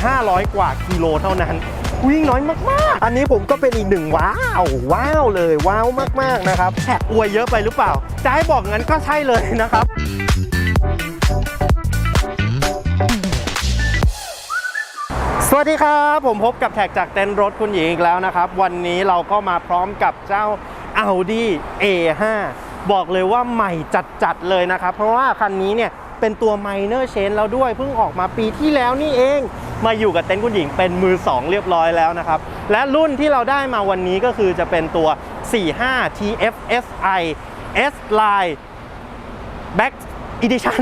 2,500 กว่ากิโลเท่านั้น วิ่งน้อยมาก ๆ อันนี้ผมก็เป็นอีกหนึ่งว้าว ว้าวเลย ว้าวมาก ๆ นะครับแท็กอวยเยอะไปหรือเปล่า จะให้บอกงั้นก็ใช่เลยนะครับสวัสดีครับ ผมพบกับแท็กจากเต็นรถคุณหญิงอีกแล้วนะครับ วันนี้เราก็มาพร้อมกับเจ้า Audi A5 บอกเลยว่าใหม่จัดๆเลยนะครับ เพราะว่าคันนี้เนี่ย เป็นตัว minor change แล้วด้วยเพิ่งออกมาปีที่แล้วนี่เอง มาอยู่กับเต็นท์คุณหญิงเป็นมือ 2 เรียบร้อยแล้วนะครับ และรุ่นที่เราได้มาวันนี้ก็คือจะเป็นตัว 45 TFSI S Line Back Edition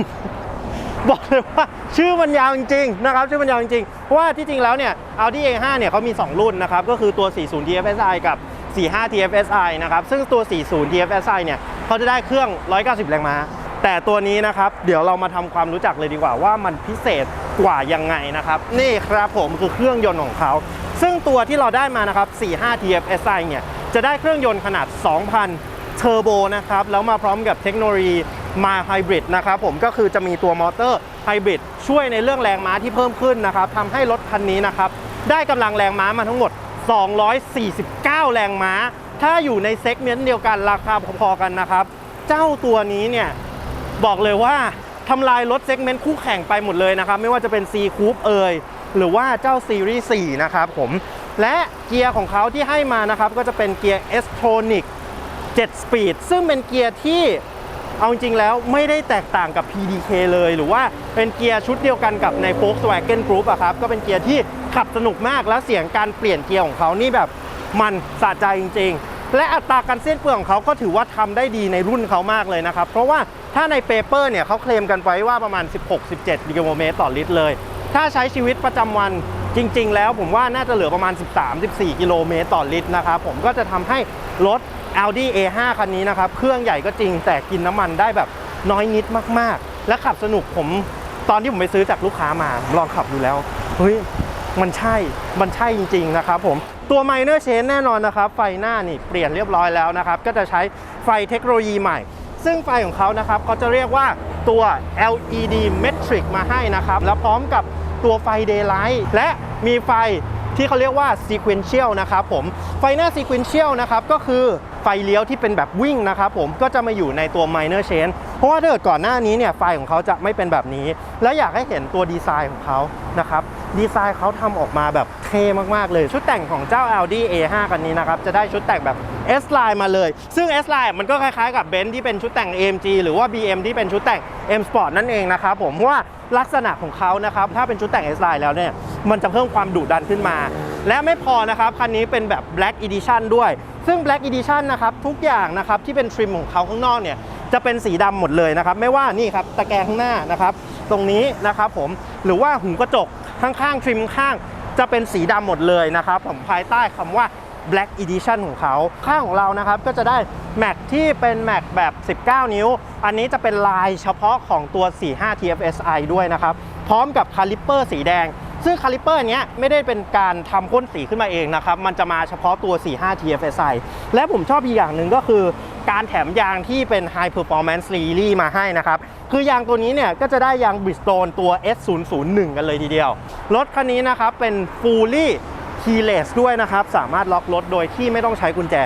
บอกเลยว่าชื่อมันยาวจริงๆนะครับชื่อมันยาวจริงๆเพราะว่าที่จริงแล้วเนี่ย Audi A5 เนี่ยเขามี 2 รุ่นนะครับ ก็คือตัว 40 TFSI กับ 45 TFSI นะครับ ซึ่งตัว 40 TFSI เนี่ยเขาจะได้เครื่อง 190 แรงม้า แต่ตัวนี้นะครับเดี๋ยวเรามาทำความรู้จักเลยดีกว่าว่ามันพิเศษกว่ายังไงนะครับ นี่ครับผมคือเครื่องยนต์ของเขา ซึ่งตัวที่เราได้มานะครับ 45 TFSI เนี่ยจะได้เครื่องยนต์ขนาด 2,000 เทอร์โบนะครับแล้วมาพร้อมกับเทคโนโลยีมาไฮบริดนะครับผมก็คือจะมีตัวมอเตอร์ไฮบริดช่วยในเรื่องแรงม้าที่เพิ่มขึ้นนะครับทำให้รถคันนี้นะครับได้กำลังแรงม้ามาทั้งหมด 249 แรงม้า ถ้าอยู่ในเซกเมนต์เดียวกันราคาพอๆกันนะครับ เจ้าตัวนี้เนี่ย บอกเลยว่าทำลายรถเซกเมนต์คู่แข่งไปหมดเลยนะครับ ไม่ว่าจะเป็น C Coupe เอ่ยหรือว่าเจ้าซีรีส์4นะครับผม และเกียร์ของเขาที่ให้มานะครับ ก็จะเป็นเกียร์ s t r o n i c 7 Speed ซึ่งเป็นเกียร์ที่เอาจริงๆแล้วไม่ได้แตกต่างกับ PDK เลย หรือว่าเป็นเกียร์ชุดเดียวกันกับใน Volkswagen Group อะครับ ก็เป็นเกียร์ที่ขับสนุกมากแล้วเสียงการเปลี่ยนเกียร์ของเขานี่แบบมันสะใจจริง ๆ และอัตราการเส้นเปลืองของเขาก็ถือว่าทำได้ดีในรุ่นเขามากเลยนะครับ เพราะว่าถ้าในเปเปอร์เนี่ยเขาเคลมกันไว้ว่าประมาณ 16-17 กิโลเมตรต่อลิตรเลย ถ้าใช้ชีวิตประจำวันจริง ๆ แล้วผมว่าน่าจะเหลือประมาณ 13-14 กิโลเมตรต่อลิตรนะครับผมก็จะทำให้รถ Audi A5 คันนี้นะครับ เครื่องใหญ่ก็จริงแต่กินน้ำมันได้แบบน้อยนิดมากๆ และขับสนุกผมตอนที่ผมไปซื้อจากลูกค้ามาลองขับดูแล้วเฮ้ยมันใช่มันใช่จริง ๆ นะครับผม ตัว Minor Change แน่นอนนะครับ ไฟหน้านี่เปลี่ยนเรียบร้อยแล้วนะครับ ก็จะใช้ไฟเทคโนโลยีใหม่ ซึ่งไฟของเขานะครับเขาจะเรียกว่าตัว LED Metric มาให้นะครับ แล้วพร้อมกับตัวไฟ Daylight และมีไฟที่เขาเรียกว่า Sequential นะครับผม ไฟหน้า Sequential นะครับก็คือ ไฟเลี้ยวที่เป็นแบบวิ่งนะครับผมก็จะมาอยู่ในตัว Minor Change เพราะว่าถ้าเกิดก่อนหน้านี้เนี่ยไฟของเขาจะไม่เป็นแบบนี้ แล้วอยากให้เห็นตัวดีไซน์ของเขานะครับดีไซน์เขาทำออกมาแบบเท่มากๆเลย ชุดแต่งของเจ้า Audi A5 คันนี้นะครับจะได้ชุดแต่งแบบ S Line มาเลย ซึ่ง S Line มันก็คล้ายๆกับ Benz ที่เป็นชุดแต่ง AMG หรือว่า BM ที่เป็นชุดแต่ง M Sport นั่นเองนะครับผมเพราะว่าลักษณะของเขานะครับถ้าเป็นชุดแต่ง S Line แล้วเนี่ยมันจะเพิ่มความดุดันขึ้นมา และไม่พอนะครับ คันนี้เป็นแบบ Black Edition ด้วย ซึ่ง Black Edition นะครับ ทุกอย่างนะครับที่เป็นทริมของเขาข้างนอกเนี่ยจะเป็นสีดำหมดเลยนะครับ ไม่ว่านี่ครับตะแกรงข้างหน้านะครับ ตรงนี้นะครับผมหรือว่าหูกระจกข้างๆทริมข้างจะเป็นสีดำหมดเลยนะครับ ผมภายใต้คำว่า Black Edition ของเขา ข้างของเรานะครับก็จะได้แม็กที่เป็นแม็กแบบ 19 นิ้ว อันนี้จะเป็นลายเฉพาะของตัว 45 TFSI ด้วยนะครับ พร้อมกับคาลิปเปอร์สีแดง ซึ่งคาลิเปอร์เนี้ยไม่ได้เป็นการทำพ่นสีขึ้นมาเองนะครับ มันจะมาเฉพาะตัว 45 TFSI และผมชอบอีกอย่างหนึ่งก็คือ การแถมยางที่เป็น High Performance Series มาให้นะครับ คือยางตัวนี้เนี่ยก็จะได้ยาง Bridgestone ตัว S001 กันเลยทีเดียว รถคันนี้นะครับเป็น Fully keyless ด้วยนะครับ สามารถล็อกรถโดยที่ไม่ต้องใช้กุญแจ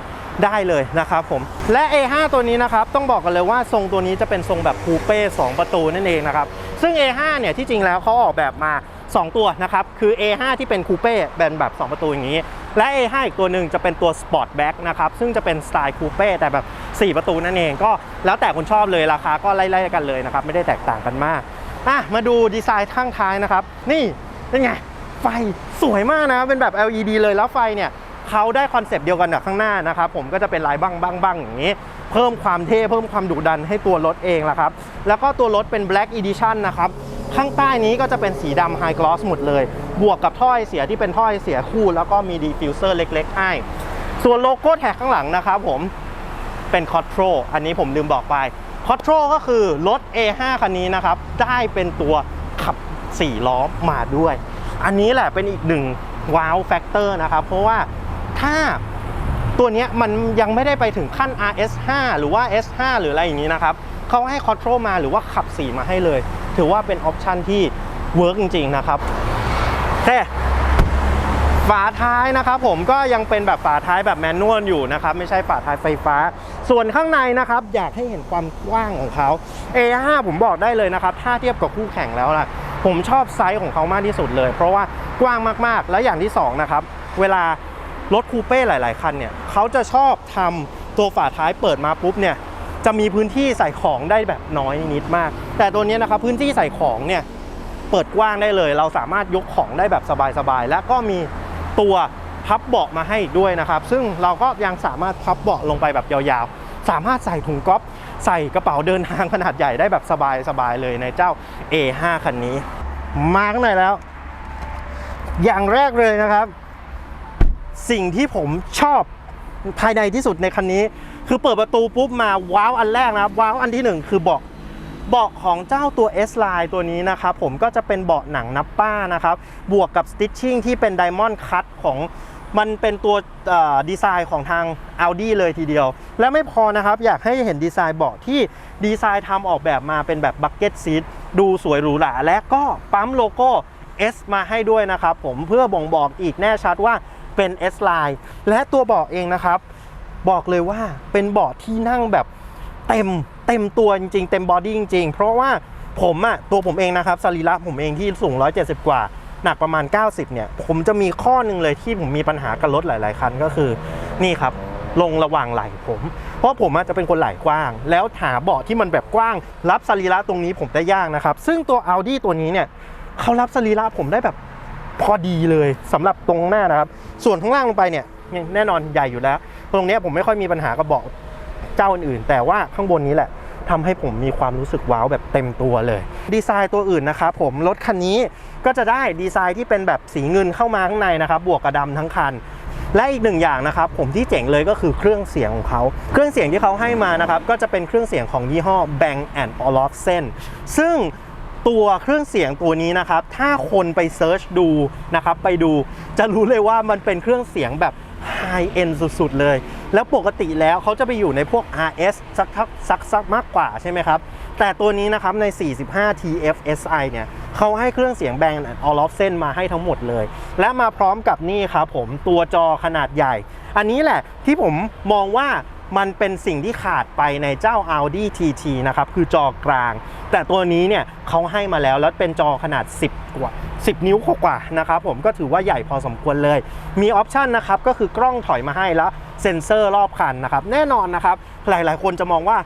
ได้เลยนะครับผม และ A5 ตัวนี้นะครับ ต้องบอกกันเลยว่าทรงตัวนี้จะเป็นทรงแบบคูเป้2ประตูนั่นเองนะครับ ซึ่ง A5 เนี่ยที่จริงแล้วเขาออกแบบมา 2 ตัวนะครับ คือ A5 ที่เป็นคูเป้เป็นแบบ 2 ประตูอย่างนี้ และ A5 อีกตัวหนึ่งจะเป็นตัว Sport Back นะครับ ซึ่งจะเป็นสไตล์คูเป้แต่แบบ 4 ประตูนั่นเอง ก็แล้วแต่คนชอบเลยราคาก็ไล่ๆกันเลยนะครับ ไม่ได้แตกต่างกันมากอะมาดูดีไซน์ข้างท้ายนะครับ นี่เป็นไงไฟสวยมากนะเป็นแบบ LED เลยแล้วไฟเนี่ย เขาได้คอนเซปต์เดียวกันกับข้างหน้านะครับผมก็จะเป็นลายบ้างบ้างบ้างอย่างนี้ เพิ่มความเท่เพิ่มความดุดันให้ตัวรถเองละครับ แล้วก็ตัวรถเป็น Black Edition นะครับข้างใต้นี้ก็จะเป็นสีดำ High Gloss หมดเลย บวกกับท่อไอเสียที่เป็นท่อไอเสียคู่ แล้วก็มีดีฟิวเซอร์เล็กๆให้ส่วนโลโก้แท็กข้างหลังนะครับผมเป็น c o t r o อันนี้ผมลืมบอกไป c o t r o ก็คือรถ A5 คันนี้นะครับ ได้เป็นตัวขับ 4 ล้อมาด้วย อันนี้แหละเป็นอีกหนึ่งว้าวแฟกเตอร์นะครับ เพราะว่า ถ้าตัวนี้มันยังไม่ได้ไปถึงขั้น RS5 หรือว่า S5 หรืออะไรอย่างนี้นะครับเขาให้ c o t r o มาหรือว่าขับ4มาให้เลย ถือว่าเป็นออปชันที่เวิร์กจริง ๆ นะครับเคฝาท้ายนะครับผมก็ยังเป็นแบบฝาท้ายแบบแมนนวลอยู่นะครับ ไม่ใช่ฝาท้ายไฟฟ้า ส่วนข้างในนะครับ อยากให้เห็นความกว้างของเขา A5 ผมบอกได้เลยนะครับ ถ้าเทียบกับคู่แข่งแล้วล่ะ ผมชอบไซส์ของเขามากที่สุดเลย เพราะว่ากว้างมากๆ แล้วอย่างที่สองนะครับเวลา รถคูเป้หลาย ๆ คันเนี่ยเขาจะชอบทำตัวฝาท้ายเปิดมาปุ๊บเนี่ยจะมีพื้นที่ใส่ของได้แบบน้อยนิดมาก แต่ตัวนี้นะครับพื้นที่ใส่ของเนี่ยเปิดกว้างได้เลย เราสามารถยกของได้แบบสบาย ๆ และก็มีตัวพับเบาะมาให้อีกด้วยนะครับ ซึ่งเราก็ยังสามารถพับเบาะลงไปแบบยาวๆ สามารถใส่ถุงก๊อฟใส่กระเป๋าเดินทางขนาดใหญ่ได้แบบสบายๆเลยในเจ้า A5 คันนี้ มาข้างในแล้ว อย่างแรกเลยนะครับ สิ่งที่ผมชอบภายในที่สุดในคันนี้ คือเปิดประตูปุ๊บมาว้าวอันแรกนะครับว้าวอันที่หนึ่งคือเบาะเบาะของเจ้าตัว S Line ตัวนี้นะครับ ผมก็จะเป็นเบาะหนังนับป้านะครับ บวกกับ Stitching ที่เป็น Diamond Cut ของมันเป็นตัวดีไซน์ของทาง Audi เลยทีเดียว และไม่พอนะครับ อยากให้เห็นดีไซน์เบาะที่ดีไซน์ทำออกแบบมาเป็นแบบ Bucket Seat ดูสวยหรูหราและก็ปั๊มโลโก้ S มาให้ด้วยนะครับผมเพื่อบ่งบอกอีกแน่ชัดว่า เป็น S Line และตัวเบาะเองนะครับ บอกเลยว่าเป็นเบาะที่นั่งแบบเต็มเต็มตัวจริงๆ เต็มบอดี้จริงๆ เพราะว่าผมอะตัวผมเองนะครับสรีระผมเองที่สูง 170 กว่า หนักประมาณ 90 เนี่ย ผมจะมีข้อหนึ่งเลยที่ผมมีปัญหากับรถหลาย ๆ คันก็คือนี่ครับลงระหว่างไหล่ผม เพราะผมอาจจะเป็นคนไหล่กว้าง แล้วหาเบาะที่มันแบบกว้าง รับสรีระตรงนี้ผมได้ยากนะครับ ซึ่งตัว Audi ตัวนี้เนี่ยเขารับสรีระผมได้แบบ พอดีเลยสำหรับตรงหน้านะครับ ส่วนข้างล่างลงไปเนี่ยแน่นอนใหญ่อยู่แล้ว ตรงนี้ผมไม่ค่อยมีปัญหากับเบาะเจ้าอื่นๆ แต่ว่าข้างบนนี้แหละทำให้ผมมีความรู้สึกว้าวแบบเต็มตัวเลย ดีไซน์ตัวอื่นนะครับผมรถคันนี้ก็จะได้ดีไซน์ที่เป็นแบบสีเงินเข้ามาข้างในนะครับ บวกกับดำทั้งคัน และอีกหนึ่งอย่างนะครับผมที่เจ๋งเลยก็คือเครื่องเสียงของเขาเครื่องเสียงที่เขาให้มานะครับก็จะเป็นเครื่องเสียงของยี่ห้อ Bang Olufsen ซึ่ง ตัวเครื่องเสียงตัวนี้นะครับ ถ้าคนไปเซิร์ชดูนะครับ ไปดูจะรู้เลยว่ามันเป็นเครื่องเสียงแบบไฮเอ็นสุด ๆ เลย แล้วปกติแล้วเขาจะไปอยู่ในพวก RS สักสักสักมากกว่าใช่ไหมครับ แต่ตัวนี้นะครับใน 45 TFSI เนี่ยเขาให้เครื่องเสียงแบงออลอฟเซนมาให้ทั้งหมดเลย และมาพร้อมกับนี่ครับผมตัวจอขนาดใหญ่ อันนี้แหละที่ผมมองว่า มันเป็นสิ่งที่ขาดไปในเจ้า Audi TT นะครับ คือจอกลาง แต่ตัวนี้เนี่ยเขาให้มาแล้วแล้วเป็นจอขนาด 10 กว่า 10 นิ้วกว่านะครับผมก็ถือว่าใหญ่พอสมควรเลย มีออปชันนะครับก็คือกล้องถอยมาให้แล้วเซ็นเซอร์รอบคันนะครับ แน่นอนนะครับ หลายๆ คนจะมองว่า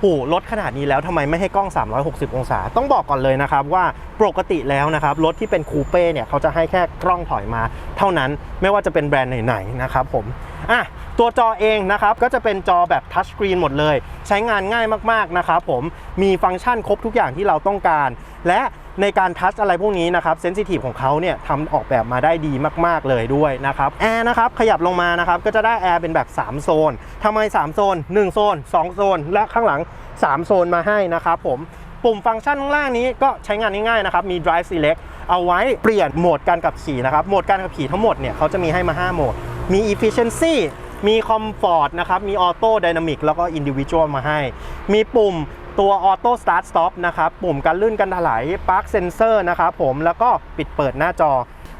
โอ้รถขนาดนี้แล้วทำไมไม่ให้กล้อง 360 องศา ต้องบอกก่อนเลยนะครับว่าปกติแล้วนะครับรถที่เป็นคูเป้เนี่ยเขาจะให้แค่กล้องถอยมา เท่านั้นไม่ว่าจะเป็นแบรนด์ไหนๆนะครับผมอะ ตัวจอเองนะครับก็จะเป็นจอแบบทัชสกรีนหมดเลย ใช้งานง่ายมากๆนะครับผมมีฟังก์ชันครบทุกอย่างที่เราต้องการ และในการทัชอะไรพวกนี้นะครับเซนซิทีฟของเขาเนี่ยทำออกแบบมาได้ดีมากๆเลยด้วยนะครับแอร์นะครับขยับลงมานะครับก็จะได้แอร์เป็นแบบ 3 โซนทำไม 3 โซน 1 โซน 2 โซน และข้างหลัง 3 โซนมาให้นะครับผมปุ่มฟังก์ชันข้างล่างนี้ก็ใช้งานง่ายๆนะครับ มี drive select เอาไว้เปลี่ยนโหมดการขับขี่นะครับ โหมดการขับขี่ทั้งหมดเนี่ยเขาจะมีให้มา 5 โหมด มี efficiency มีคอมฟอร์ตนะครับ มีออโต้ไดนามิกแล้วก็อินดิวิชวลมาให้ มีปุ่มตัวออโต้สตาร์ทสต็อปนะครับ ปุ่มการลื่นกันถลายปาร์คเซนเซอร์นะครับผมแล้วก็ปิดเปิดหน้าจอ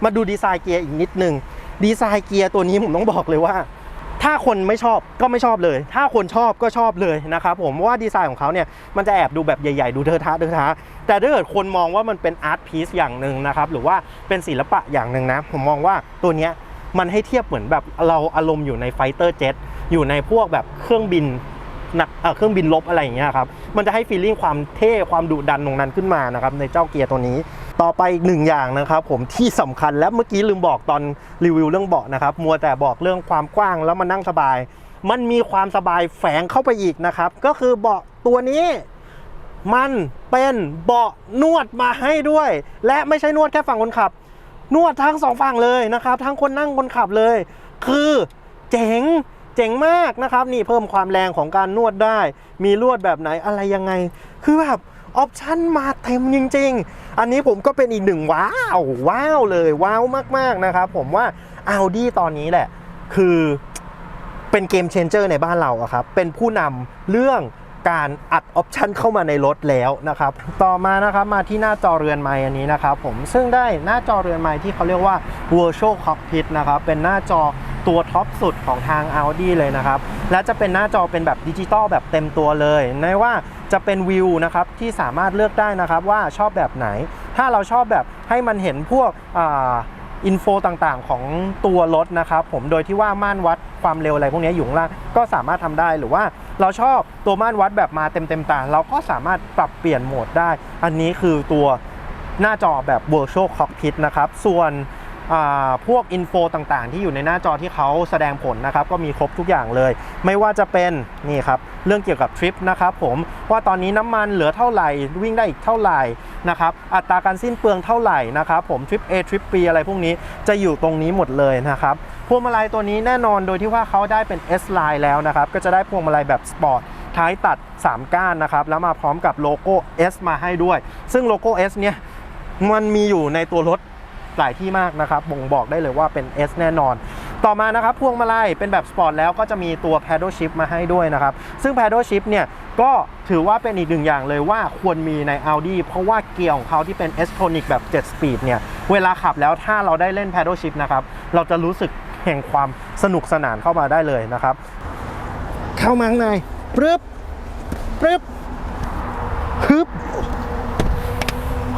มาดูดีไซน์เกียร์อีกนิดนึง ดีไซน์เกียร์ตัวนี้ผมต้องบอกเลยว่า ถ้าคนไม่ชอบก็ไม่ชอบเลย ถ้าคนชอบก็ชอบเลยนะครับผมว่าดีไซน์ของเขาเนี่ยมันจะแอบดูแบบใหญ่ๆ ดูเทอะทะเทอะทะแต่ถ้าเกิดคนมองว่ามันเป็นอาร์ตพีซอย่างหนึ่งนะครับหรือว่าเป็นศิลปะอย่างหนึ่งนะผมมองว่าตัวเนี้ย มันให้เทียบเหมือนแบบเราอารมณ์อยู่ในไฟเตอร์เจ็ตอยู่ในพวกแบบเครื่องบินหนักเครื่องบินลบอะไรอย่างเงี้ยครับ มันจะให้ฟีลลิ่งความเท่ความดุดันตรงนั้นขึ้นมานะครับในเจ้าเกียร์ตัวนี้ ต่อไปอีกหนึ่งอย่างนะครับผมที่สำคัญและเมื่อกี้ลืมบอกตอนรีวิวเรื่องเบาะนะครับ มัวแต่บอกเรื่องความกว้างแล้วมันนั่งสบาย มันมีความสบายแฝงเข้าไปอีกนะครับ ก็คือเบาะตัวนี้มันเป็นเบาะนวดมาให้ด้วย และไม่ใช่นวดแค่ฝั่งคนขับ นวดทั้งสองฝั่งเลยนะครับทั้งคนนั่งคนขับเลย คือเจ๋งเจ๋งมากนะครับนี่เพิ่มความแรงของการนวดได้ มีลวดแบบไหนอะไรยังไง คือแบบออปชั่นมาเต็มจริง ๆ อันนี้ผมก็เป็นอีกหนึ่งว้าวว้าวเลยว้าวมากๆนะครับผมว่า Audi ตอนนี้แหละ คือเป็นเกมเชนเจอร์ในบ้านเราอะครับ เป็นผู้นำเรื่อง การอัดออปชันเข้ามาในรถแล้วนะครับ ต่อมานะครับมาที่หน้าจอเรือนไม้อันนี้นะครับผมซึ่งได้หน้าจอเรือนไม้ที่เขาเรียกว่า virtual cockpit นะครับเป็นหน้าจอตัวท็อปสุดของทาง Audi เลยนะครับ และจะเป็นหน้าจอเป็นแบบดิจิตอลแบบเต็มตัวเลยไม่ว่าจะเป็นวิวนะครับที่สามารถเลือกได้นะครับว่าชอบแบบไหน ถ้าเราชอบแบบให้มันเห็นพวกอินโฟต่างๆ ของตัวรถนะครับผมโดยที่ว่าม่านวัดความเร็วอะไรพวกนี้อยู่ล่างก็สามารถทำได้หรือว่า เราชอบตัวม่านวัดแบบมาเต็มๆตาเราก็สามารถปรับเปลี่ยนโหมดได้ อันนี้คือตัวหน้าจอแบบ Virtual Cockpit นะครับ ส่วน พวกอินโฟต่างๆ ที่อยู่ในหน้าจอที่เขาแสดงผลนะครับก็มีครบทุกอย่างเลย ไม่ว่าจะเป็นนี่ครับเรื่องเกี่ยวกับทริปนะครับผมว่าตอนนี้น้ำมันเหลือเท่าไหร่วิ่งได้อีกเท่าไหร่นะครับอัตราการสิ้นเปลืองเท่าไหร่นะครับผมทริป A ทริป B อะไรพวกนี้จะอยู่ตรงนี้หมดเลยนะครับพวงมาลัยตัวนี้แน่นอนโดยที่ว่าเขาได้เป็น S line แล้วนะครับก็จะได้พวงมาลัยแบบสปอร์ตท้ายตัด 3 ก้านนะครับแล้วมาพร้อมกับโลโก้ S มาให้ด้วย ซึ่งโลโก้ S เนี่ยมันมีอยู่ในตัวรถ หลายที่มากนะครับบ่งบอกได้เลยว่าเป็น S แน่นอน ต่อมานะครับพวงมาลัยเป็นแบบสปอร์ตแล้วก็จะมีตัว paddle shift มาให้ด้วยนะครับ ซึ่ง paddle shift เนี่ยก็ถือว่าเป็นอีกหนึ่งอย่างเลยว่าควรมีใน Audi เพราะว่าเกียร์ของเขาที่เป็น S tronic แบบ 7 speed เนี่ยเวลาขับแล้วถ้าเราได้เล่น paddle shift นะครับเราจะรู้สึกแห่งความสนุกสนานเข้ามาได้เลยนะครับ เข้ามาข้างในปึ๊บปึ๊บฮึบ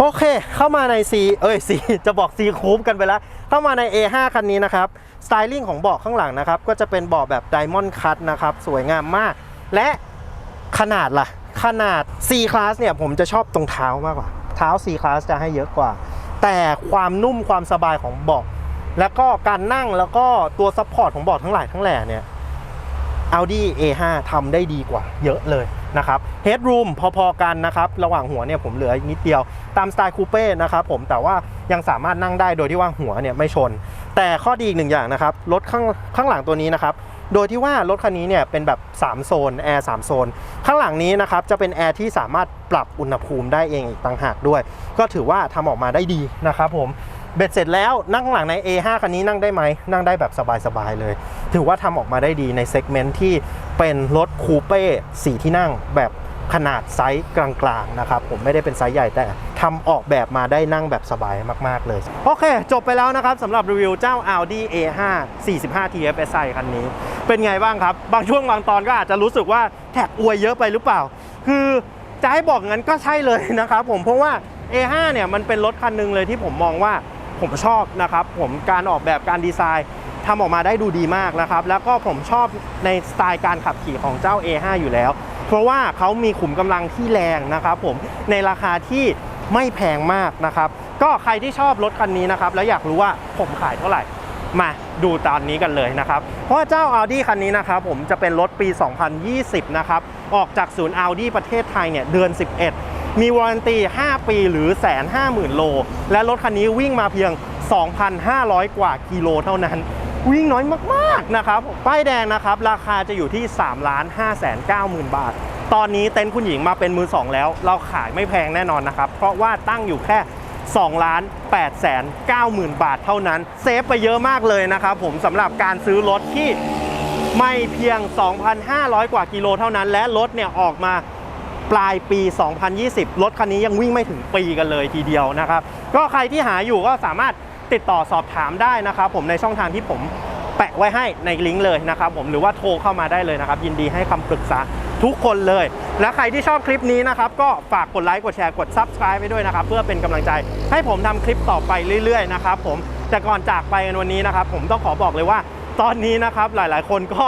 โอเค เข้ามาใน C เอ้ย C จะบอก C คูปกันไปแล้ว เข้ามาใน A5 คันนี้นะครับ สไตลิ่งของเบาะข้างหลังนะครับ ก็จะเป็นเบาะแบบ Diamond Cut นะครับ สวยงามมาก และขนาดล่ะ ขนาด C Class เนี่ย ผมจะชอบตรงเท้ามากกว่า เท้า C Class จะให้เยอะกว่า แต่ความนุ่มความสบายของเบาะ แล้วก็การนั่งแล้วก็ตัวซัพพอร์ตของเบาะทั้งหลายทั้งแหล่เนี่ย Audi A5 ทำได้ดีกว่า เยอะเลย นะครับ Headroom พอๆกันนะครับระหว่างหัวเนี่ยผมเหลืออนิดเดียวตามสไตล์คูเป้นะครับผมแต่ว่ายังสามารถนั่งได้โดยที่ว่าหัวเนี่ยไม่ชน แต่ข้อดีอีกหนึ่งอย่างนะครับรถข้างข้างหลังตัวนี้นะครับโดยที่ว่ารถคันนี้เนี่ยเป็นแบบ 3 โซนแอร์3โซน ข้างหลังนี้นะครับจะเป็นแอร์ที่สามารถปรับอุณหภูมิได้เองอีกต่างหากด้วย ก็ถือว่าทำออกมาได้ดีนะครับผม เบ็ดเสร็จแล้วนั่งหลังใน A5 คันนี้นั่งได้ไหม นั่งได้แบบสบายๆเลย ถือว่าทำออกมาได้ดีในเซกเมนต์ที่เป็นรถคูเป้สีที่นั่งแบบขนาดไซส์กลางๆนะครับ ผมไม่ได้เป็นไซส์ใหญ่แต่ทำออกแบบมาได้นั่งแบบสบายมากๆเลย โอเค จบไปแล้วนะครับสำหรับรีวิวเจ้า Audi A5 45 TFSI คันนี้ เป็นไงบ้างครับ บางช่วงบางตอนก็อาจจะรู้สึกว่าแท็กอวยเยอะไปหรือเปล่า คือจะให้บอกงั้นก็ใช่เลยนะครับผมเพราะว่า A5 เนี่ยมันเป็นรถคันหนึ่งเลยที่ผมมองว่า ผมชอบนะครับผมการออกแบบการดีไซน์ทำออกมาได้ดูดีมากนะครับ แล้วก็ผมชอบในสไตล์การขับขี่ของเจ้า A5 อยู่แล้ว เพราะว่าเขามีขุมกำลังที่แรงนะครับผมในราคาที่ไม่แพงมากนะครับ ก็ใครที่ชอบรถคันนี้นะครับ แล้วอยากรู้ว่าผมขายเท่าไหร่ มาดูตอนนี้กันเลยนะครับ เพราะว่าเจ้า Audi คันนี้นะครับผมจะเป็นรถปี 2020 นะครับ ออกจากศูนย์ Audi ประเทศไทยเนี่ยเดือน 11 มีวารันตี 5 ปีหรือแสนห้าหมื่นโล และรถคันนี้วิ่งมาเพียง 2,500 กว่ากิโลเท่านั้น วิ่งน้อยมากๆนะครับ ป้ายแดงนะครับ ราคาจะอยู่ที่3 5 9 0 0 0 0 บาท ตอนนี้เต็นท์คุณหญิงมาเป็นมือ 2 แล้ว เราขายไม่แพงแน่นอนนะครับ เพราะว่าตั้งอยู่แค่2ล้าน8แสน9หมื่นบาทเท่านั้น เซฟไปเยอะมากเลยนะครับผมสำหรับการซื้อรถที่ไม่เพียง 2,500 กว่ากิโลเท่านั้น และรถเนี่ยออกมา ปลายปี 2020 รถคันนี้ยังวิ่งไม่ถึงปีกันเลยทีเดียวนะครับ ก็ใครที่หาอยู่ก็สามารถติดต่อสอบถามได้นะครับผมในช่องทางที่ผมแปะไว้ให้ในลิงก์เลยนะครับผมหรือว่าโทรเข้ามาได้เลยนะครับ ยินดีให้คำปรึกษาทุกคนเลย และใครที่ชอบคลิปนี้นะครับ ก็ฝากกดไลค์กดแชร์กด Subscribe ไปด้วยนะครับ เพื่อเป็นกำลังใจให้ผมทำคลิปต่อไปเรื่อยๆนะครับผมแต่ก่อนจากไปกันวันนี้นะครับ ผมต้องขอบอกเลยว่าตอนนี้นะครับหลายๆ คนก็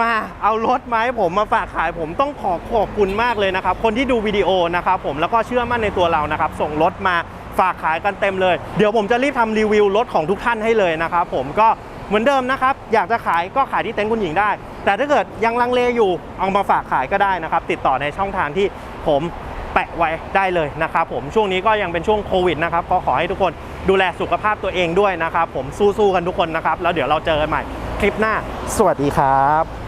มาเอารถมาให้ผมมาฝากขายผมต้องขอขอบคุณมากเลยนะครับ คนที่ดูวิดีโอนะครับผมแล้วก็เชื่อมั่นในตัวเรานะครับ ส่งรถมาฝากขายกันเต็มเลย เดี๋ยวผมจะรีบทำรีวิวรถของทุกท่านให้เลยนะครับผมก็เหมือนเดิมนะครับ อยากจะขายก็ขายที่เต็นท์คุณหญิงได้ แต่ถ้าเกิดยังลังเลอยู่เอามาฝากขายก็ได้นะครับ ติดต่อในช่องทางที่ผมแปะไว้ได้เลยนะครับผมช่วงนี้ก็ยังเป็นช่วงโควิดนะครับก็ขอให้ทุกคนดูแลสุขภาพตัวเองด้วยนะครับผมสู้ๆกันทุกคนนะครับ แล้วเดี๋ยวเราเจอกันใหม่คลิปหน้า สวัสดีครับ